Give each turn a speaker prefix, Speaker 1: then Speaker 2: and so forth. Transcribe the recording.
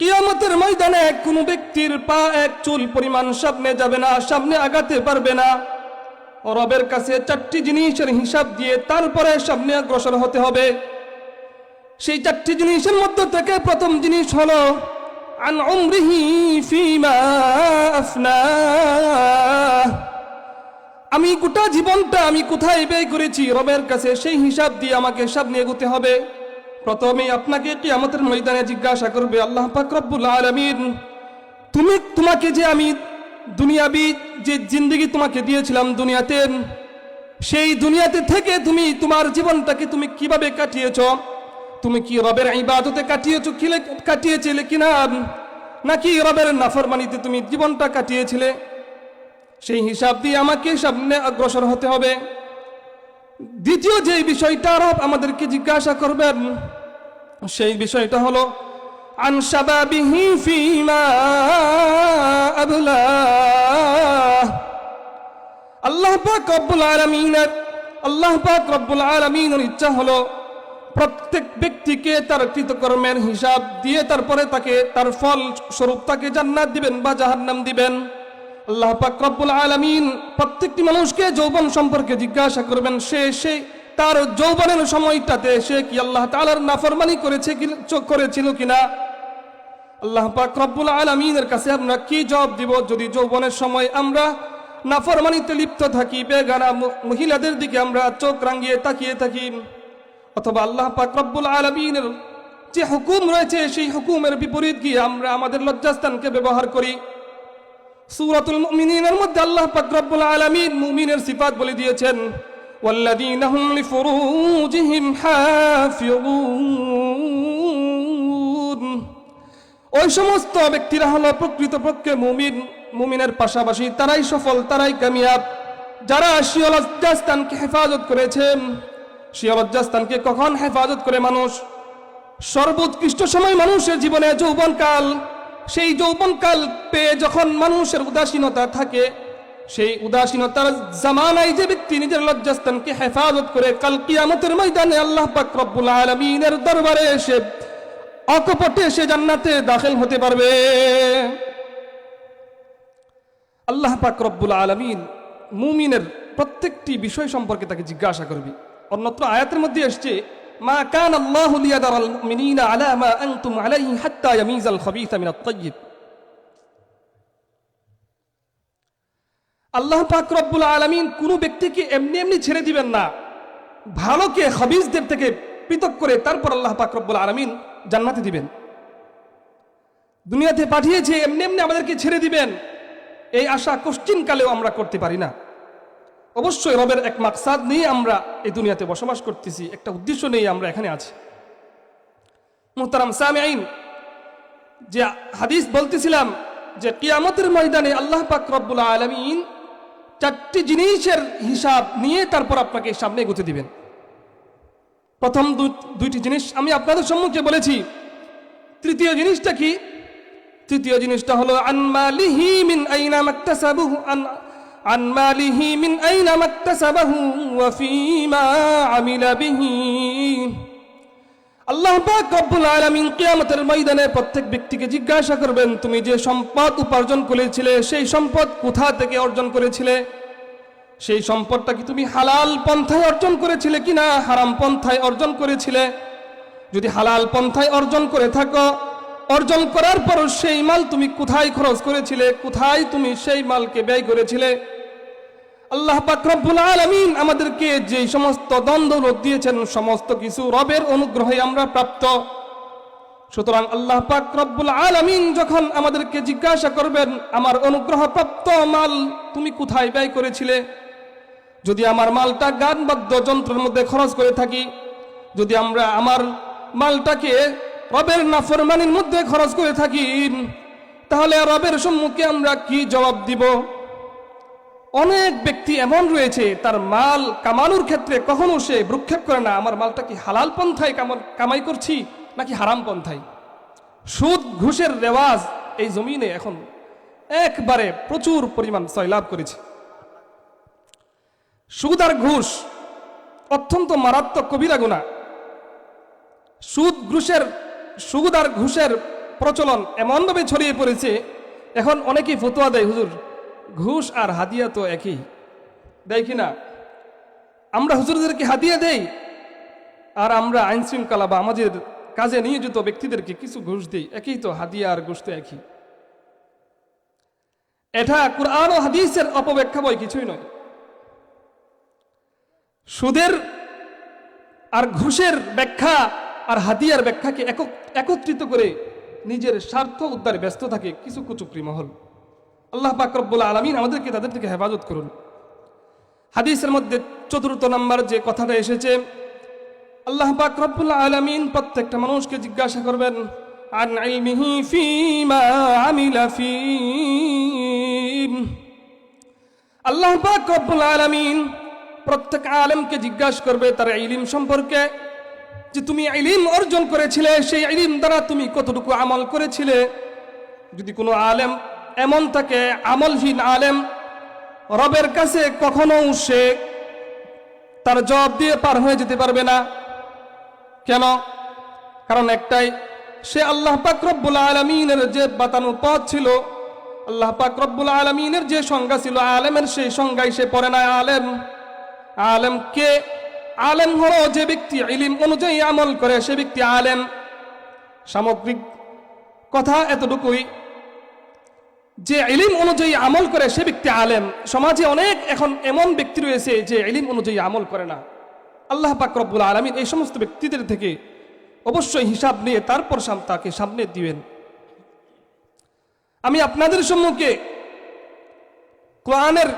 Speaker 1: কিয়ামতের ময়দানে কোনো ব্যক্তির পা এক চুল পরিমাণ সামনে যাবে না, সামনে আগাতে পারবে না। রবের কাছে চারটি জিনিসের হিসাব দিয়ে তারপরে সামনে অগ্রসর হতে হবে। সেই চারটি জিনিসের মধ্য থেকে প্রথম জিনিস হলো আমি গোটা জীবনটা আমি কোথায় ব্যয় করেছি? রবের কাছে সেই হিসাব দিয়ে আমাকে সামনে এগোতে হবে। প্রথমে আপনাকে কি আমাদের ময়দানে জিজ্ঞাসা করবে, আল্লাহ পাক রব্বুল আলামিন, তুমি, তোমাকে যে আমি দুনিয়াবি যে জিন্দগি তোমাকে দিয়েছিলাম দুনিয়াতে, সেই দুনিয়াতে থেকে তুমি তোমার জীবনটাকে তুমি কীভাবে কাটিয়েছ? তুমি কি রবের ইবাদতে কাটিয়েছ, কিলে, কাটিয়েছিলে কিনা? নাকি রবের নাফরমানিতে তুমি জীবনটা কাটিয়েছিলে? সেই হিসাব দিয়ে আমাকে সামনে অগ্রসর হতে হবে। দ্বিতীয় যে বিষয়টা, রব আমাদেরকে জিজ্ঞাসা করবেন, সেই বিষয়টা হলো, আন ফিমা আবলা আল্লাহ পাক রব্বুল আলামিনের, আল্লাহ পাক রব্বুল আলামিনের ইচ্ছা হলো, প্রত্যেক ব্যক্তিকে তার কৃতকর্মের হিসাব দিয়ে তারপরে তাকে তার ফল স্বরূপ তাকে জান্নাত দিবেন বা জাহান্নাম দিবেন। আল্লাহ পাক রব্বুল আলামিন প্রত্যেকটি মানুষকে যৌবন সম্পর্কে জিজ্ঞাসা করবেন, সে সে তার যৌবনের সময়টাতে সে কি আল্লাহ তাআলার নাফরমানি করেছে কি, করেছিল কিনা? আল্লাহ পাক রব্বুল আলামিনের কাছে আমরা কি জবাব দিব? যদি যৌবনের সময় আমরা নাফরমানিতে লিপ্ত থাকি, বেগানা মহিলাদের দিকে আমরা চোখ রাঙ্গিয়ে তাকিয়ে থাকি, অথবা আল্লাহ পাক রব্বুল আলামিনের যে হুকুম রয়েছে, সেই হুকুমের বিপরীত গিয়ে আমরা আমাদের লজ্জাস্থানকে ব্যবহার করি। সূরাতুল মুমিনিনের মধ্যে আল্লাহ পাক রব্বুল আলামিন মুমিনের সিফাত বলে দিয়েছেন والذين هم لفروجهم حافظون ওই সমস্ত ব্যক্তিরা হলো প্রকৃতপক্ষে মুমিন মুমিনের পাশাপাশি তারাই সফল তারাই কামিয়াব যারা শিয়লজ্জাস্তানকে হেফাজত করেছেন শিয়লজ্জাস্তানকে কখন হেফাজত করে মানুষ সর্বোৎকৃষ্ট সময় মানুষের জীবনে যৌবনকাল সেই যৌবনকাল পেয়ে যখন মানুষের উদাসীনতা থাকে, সেই উদাসীনতার জামানায় যে ব্যক্তি নিজের লজ্জাস্থানকে হেফাজত করে কাল কিয়ামতের ময়দানে আল্লাহ পাক আলামিনের দরবারে এসে অকপটে সে জান্নাতে দাখিল হতে পারবে। আল্লাহ পাক রব্বুল আলামিন মুমিনের প্রত্যেকটি বিষয় সম্পর্কে তাকে জিজ্ঞাসা করবি। অন্যত্র আয়াতের মধ্যে এসছে মা কান আল্লাহু লিয়াদারাল মুমিনিনা আলা মা আনতুম আলাইহি হাত্তা ইয়ামিজাল খাবিসা মিনাত তাইয়্যিব। আল্লাহ পাক রব্বুল আলামিন কোনো ব্যক্তিকে এমনি এমনি ছেড়ে দিবেন না। ভালোকে হবিজদের থেকে পৃথক করে তারপর আল্লাহ পাক রব্বুল আলামিন জান্নাতে দিবেন। দুনিয়াতে পাঠিয়েছে, এমনি এমনি আমাদেরকে ছেড়ে দিবেন। এই আশা কোশ্চিন কালেও আমরা করতে পারি না। অবশ্যই রবের এক মাকসাদ নিয়ে আমরা এই দুনিয়াতে বসবাস করতেছি, একটা উদ্দেশ্য নিয়ে আমরা এখানে আছি। মুহতারাম সামিআইন যে হাদিস বলতেছিলাম যে কিয়ামতের ময়দানে আল্লাহ পাক রব্বুল আলমিন চারটি জিনিসের হিসাব নিয়ে তারপর আপনাকে সামনে এগোতে দিবেন। প্রথম দুইটি জিনিস আমি আপনাদের সম্মুখে বলেছি। তৃতীয় জিনিসটা কি? তৃতীয় জিনিসটা হলো আনমালিহি মিন আইনা মাকতাসাবুহু আন আনমালিহি মিন আইনা মাকতাসাবাহু ওয়া ফীমা আমিলা বিহি। আল্লাহ পাক রব্বুল আলামিন কিয়ামতের ময়দানে প্রত্যেক ব্যক্তিকে জিজ্ঞাসা করবেন, তুমি যে সম্পদ উপার্জন করেছিলে, সেই সম্পদ কোথা থেকে অর্জন করেছিলে? সেই সম্পদটা কি তুমি হালাল পন্থায় অর্জন করেছিলে কিনা? হারাম পন্থায় অর্জন করেছিলে? যদি হালাল পন্থায় অর্জন করে থাকো অর্জন করার পর সেই মাল তুমি কোথায় খরচ করেছিলে, কোথায় তুমি সেই মালকে ব্যয় করেছিলে? আল্লাহ পাকরবুল আলামিন আমাদেরকে যে সমস্ত দ্বন্দ্ব দিয়েছেন, সমস্ত কিছু রবের অনুগ্রহে আমরা প্রাপ্ত। সুতরাং আল্লাহ পাকরবুল আলামিন যখন আমাদেরকে জিজ্ঞাসা করবেন, আমার অনুগ্রহ প্রাপ্ত মাল তুমি কোথায় ব্যয় করেছিলে? যদি আমার মালটা গানবাদ্য যন্ত্রের মধ্যে খরচ করে থাকি, যদি আমরা আমার মালটাকে রবের নাফরমানির মধ্যে খরচ করে থাকি। তাহলে রবের সম্মুখে আমরা কি জবাব দিব? অনেক ব্যক্তি এমন রয়েছে, তার মাল কামানোর ক্ষেত্রে কখনো সে ভ্রুক্ষেপ করে না, আমার মালটা কি হালাল পন্থায় কামা- কামাই করছি, নাকি হারাম পন্থায়? সুদ, ঘুষের রেওয়াজ এই জমিনে এখন একবারে প্রচুর পরিমাণ সয়লাভ করেছে। সুদ আর ঘুষ অত্যন্ত মারাত্মক কবিরা গুণা। সুদ, ঘুষের সুদ আর ঘুষের প্রচলন এমনভাবে ছড়িয়ে পড়েছে, এখন অনেকেই ফতোয়া দেয়, হুজুর, ঘুষ আর হাদিয়া তো একই। দেয় কি না? আমরা হুজুরদেরকে হাদিয়া দেই আর আমরা আইন শৃঙ্খলা বা আমাদের কাজে নিয়োজিত ব্যক্তিদেরকে কিছু ঘুষ দিই, একই তো, হাদিয়া আর ঘুষ তো একই। এটা কোরআন ও হাদিসের অপব্যাখ্যা বই কিছুই নয়। সুদের আর ঘুষের ব্যাখ্যা আর হাদিয়ার ব্যাখ্যাকে একত্রিত করে নিজের স্বার্থ উদ্ধারে, ব্যস্ত থাকে কিছু কুচুকরি মহল। আল্লাহ পাকরব্বুল আলমিন আমাদেরকে তাদের থেকে হেফাজত করুন। হাদিসের মধ্যে চতুর্থ নাম্বার যে কথাটা এসেছে, আল্লাহ পাক রব্বুল আলামিন প্রত্যেকটা মানুষকে জিজ্ঞাসা করবেন ফি আল্লাহ পাক রব্বুল আলামিন প্রত্যেক আলেমকে জিজ্ঞাসা করবে তার ইলিম সম্পর্কে। যে তুমি ইলিম অর্জন করেছিলে, সেই ইলিম দ্বারা তুমি কতটুকু আমল করেছিলে? যদি কোনো আলেম এমন থাকে, আমলহীন আলেম, রবের কাছে কখনো সে তার জবাব দিয়ে পার হয়ে যেতে পারবে না। কেন? কারণ একটাই, সে আল্লাহ পাক রব্বুল আলমিনের যে বাতানো পথ ছিল, আল্লাহ পাক রব্বুল আলমিনের যে সংজ্ঞা ছিল, আলেমের সেই সংজ্ঞায় সে পড়ে না। আলেম আলেম কে? আলেম হলো যে ব্যক্তি ইলিম অনুযায়ী আমল করে, সে ব্যক্তি আলেম। সামগ্রিক কথা এতটুকুই। যে ইলিম অনুযায়ী আমল করে, সে ব্যক্তি আলেম। সমাজে অনেক এখন এমন ব্যক্তি রয়েছে যে ইলিম অনুযায়ী আমল করে না। আল্লাহ পাক রব্বুল আলমিন এই সমস্ত ব্যক্তিদের থেকে অবশ্যই হিসাব নিয়ে, তারপর তাকে সামনে দিবেন। আমি আপনাদের সম্মুখে কোরআনের